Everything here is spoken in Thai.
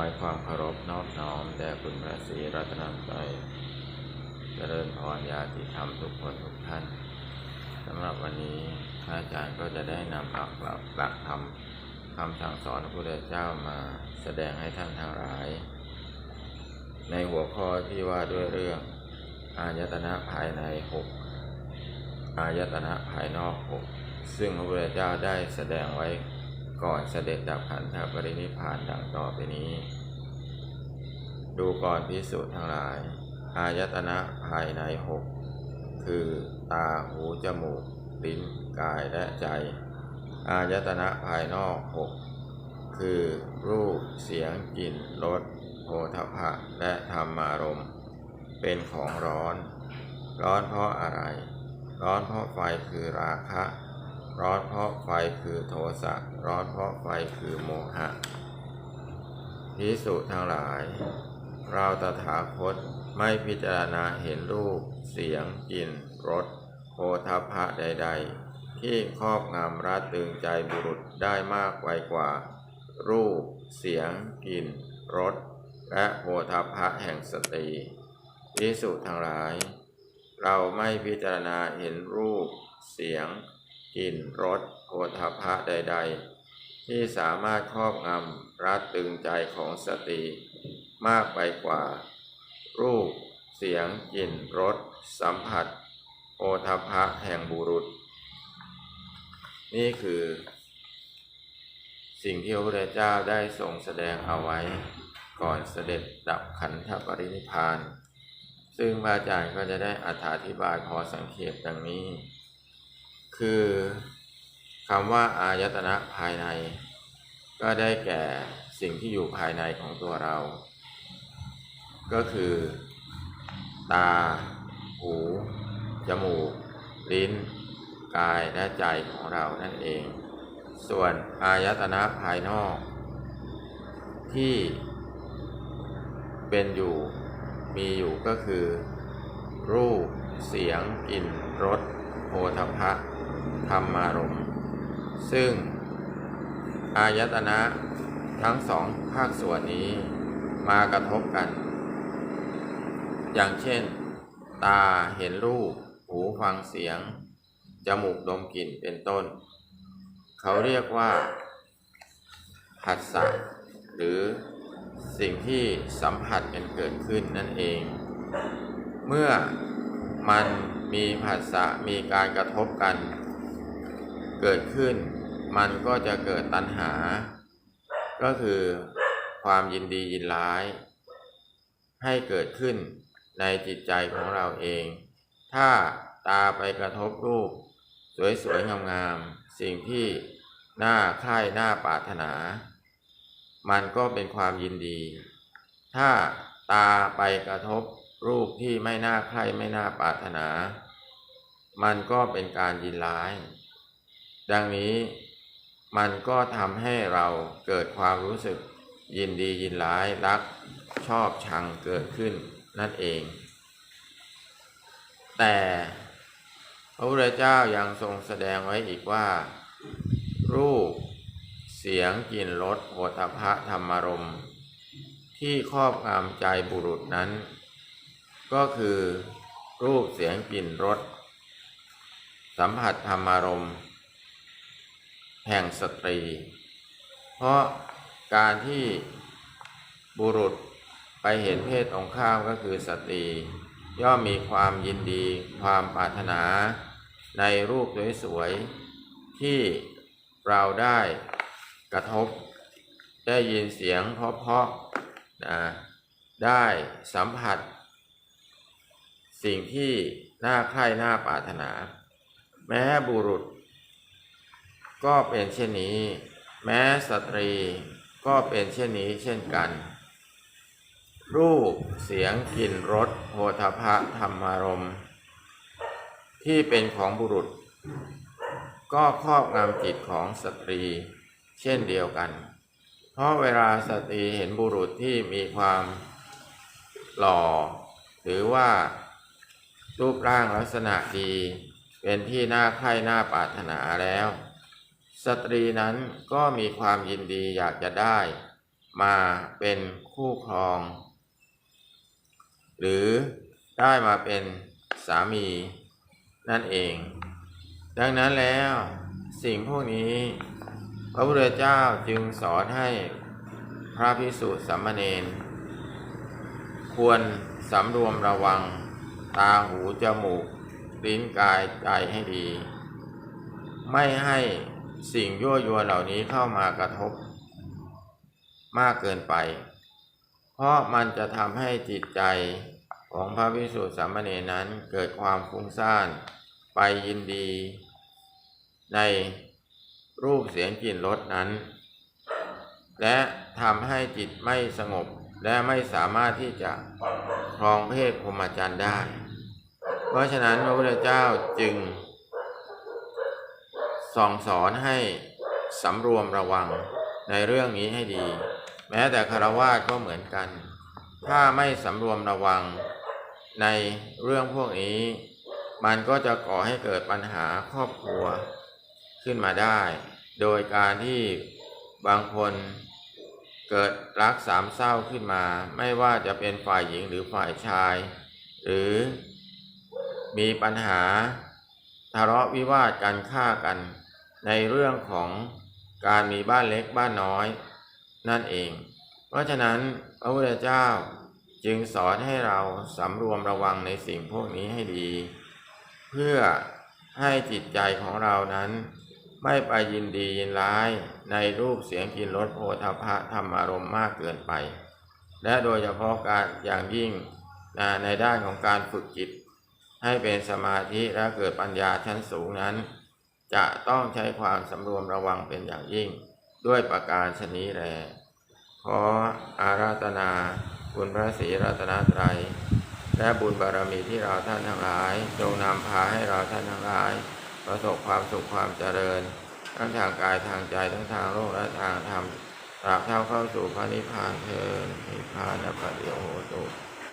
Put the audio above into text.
ว้ความเคารพนอบน้อมแด่คุณพระศรีรัตนตรัยเจริญพรญาติธรรมทุกคนทุกท่านสำหรับวันนี้พระอาจารย์ก็จะได้นำหลักหลักหลักธรรมคำสั่งสอนพระพุทธเจ้ามาแสดงให้ท่านทั้งหลาย ในหัวข้อที่ว่าด้วยเรื่อง อายตนะภายในหกอายตนะภายนอกหกซึ่งพระพุทธเจ้าได้แสดงไว้ ก่อนเสด็จดับขันธปรินิพานดังต่อไปนี้ ดูก่อนพิสูจน์ทั้งหลาย อายตนะภายในหกคือตาหูจมูก ลิ้นกายและใจ อายตนะภายนอกหกคือรูปเสียงกลิ่นรสโผฏฐะและธรรมารมณ์ เป็นของร้อน ร้อนเพราะอะไร ร้อนเพราะไฟคือราคะ ร้อนเพราะไฟคือโทสะ ร้อนเพราะไฟคือโมหะพิสุทั้งหลาย เราตถาคตไม่พิจารณาเห็นรูป เสียง กลิ่น รสโพธพะใด ๆ ที่ครอบงำรัดตึงใจบุรุษได้มากไวกว่า รูป เสียง กลิ่น รส และโพธพะแห่งสตรีพิสุทั้งหลาย เราไม่พิจารณาเห็นรูป เสียง กลิ่นรสโผฏฐัพะใด ๆ ที่สามารถครอบงำรัดตึงใจของสตรีมากไปกว่า รูป เสียงกลิ่นรสสัมผัส โอทัพะแห่งบุรุษ นี่คือ สิ่งที่พระพุทธเจ้าได้ทรงแสดงเอาไว้ ก่อนเสด็จดับขันธปรินิพาน ซึ่งพระอาจารย์ก็จะได้อธิบายพอสังเขปดังนี้ คือคำว่าอายตนะภายใน ก็ได้แก่สิ่งที่อยู่ภายในของตัวเรา ก็คือ ตา หู จมูก ลิ้น กายและใจของเรานั่นเอง ส่วนอายตนะภายนอก ที่เป็นอยู่มีอยู่ก็คือ รูป เสียง กลิ่น รสโผฏฐัพพะ ธรรมารมณ์ซึ่ง อายตนะทั้งสองภาคส่วนนี้มากระทบกัน อย่างเช่น ตาเห็นรูป หูฟังเสียง จมูกดมกลิ่นเป็นต้น เขาเรียกว่าผัสสะหรือสิ่งที่สัมผัสกันเกิดขึ้นนั่นเอง เมื่อมันมีผัสสะมีการกระทบกัน เกิดขึ้น มันก็จะเกิดตัณหา ก็คือความยินดียินร้าย ให้เกิดขึ้นในจิตใจของเราเอง ถ้าตาไปกระทบรูป สวยๆงามๆสิ่งที่น่าใคร่น่าปรารถนา มันก็เป็นความยินดี ถ้าตาไปกระทบรูปที่ไม่น่าใคร่ไม่น่าปรารถนา มันก็เป็นการยินร้าย ดังนี้มันก็ทำให้เราเกิดความรู้สึกยินดียินร้ายรักชอบชังเกิดขึ้นนั่นเอง แต่พระพุทธเจ้ายังทรงแสดงไว้อีกว่า รูป เสียงกลิ่นรสโผฏฐัพะธรรมารม ที่ครอบงำใจบุรุษนั้น ก็คือรูปเสียงกลิ่นรสสัมผัสธรรมารมณ์ แห่งสตรี เพราะการที่บุรุษไปเห็นเพศตรงข้ามก็คือสตรี ย่อมมีความยินดี ความปรารถนา ในรูปสวยๆที่เราได้กระทบ ได้ยินเสียงเพราะๆนะได้สัมผัส สิ่งที่น่าใคร่น่าปรารถนา แม้บุรุษ ก็เป็นเช่นนี้ แม้สตรีก็เป็นเช่นนี้เช่นกัน รูปเสียงกลิ่นรสโผฏฐัพะธรรมารมที่เป็นของบุรุษ ก็ครอบงำจิตของสตรี เช่นเดียวกัน เพราะเวลาสตรีเห็นบุรุษที่มีความหล่อ หรือว่ารูปร่างลักษณะดี เป็นที่น่าใคร่น่าปรารถนาแล้ว สตรีนั้นก็มีความยินดีอยากจะได้ มาเป็นคู่ครอง หรือได้มาเป็นสามีนั่นเอง ดังนั้นแล้วสิ่งพวกนี้ พระพุทธเจ้าจึงสอนให้พระพิสุสัมมเนนควรสำรวมระวัง ตาหูจมูกลิ้นกายใจให้ดี ไม่ให้ สิ่งยั่วยวนเหล่านี้เข้ามากระทบมากเกินไป เพราะมันจะทำให้จิตใจของพระพิสุทธิสามเณรนั้นเกิดความฟุ้งซ่านไปยินดี ในรูปเสียงกลิ่นรสนั้น และทำให้จิตไม่สงบและไม่สามารถที่จะครองเพศพรหมจรรย์ได้ เพราะฉะนั้นพระพุทธเจ้าจึง ส่องสอนให้สำรวมระวังในเรื่องนี้ให้ดี แม้แต่คารวะก็เหมือนกัน ถ้าไม่สำรวมระวังในเรื่องพวกนี้ มันก็จะก่อให้เกิดปัญหาครอบครัวขึ้นมาได้ โดยการที่บางคนเกิดรักสามเศร้าขึ้นมา ไม่ว่าจะเป็นฝ่ายหญิงหรือฝ่ายชาย หรือมีปัญหาทะเลาะวิวาทกันฆ่ากัน ในเรื่องของการมีบ้านเล็กบ้านน้อยนั่นเอง เพราะฉะนั้นพระพุทธเจ้าจึงสอนให้เราสำรวมระวังในสิ่งพวกนี้ให้ดี เพื่อให้จิตใจของเรานั้น ไม่ไปยินดียินร้ายในรูปเสียงกลิ่นรสโผฏฐัพะธรรมอารมณ์มากเกินไป และโดยเฉพาะการอย่างยิ่งในด้านของการฝึกจิต ให้เป็นสมาธิและเกิดปัญญาชั้นสูงนั้น จะต้องใช้ความสำรวมระวังเป็นอย่างยิ่ง ด้วยประการชนี้แลขออาราธนาคุณพระศรีรัตนตรัย และบุญบารมีที่เราท่านทั้งหลาย จงนำพาให้เราท่านทั้งหลาย ประสบความสุขความเจริญ ทั้งทางกายทางใจทั้งทางโลกและทางธรรมตราบเท่าเข้าสู่พระนิพพานเถิดนิพพานปัจโยโหตุ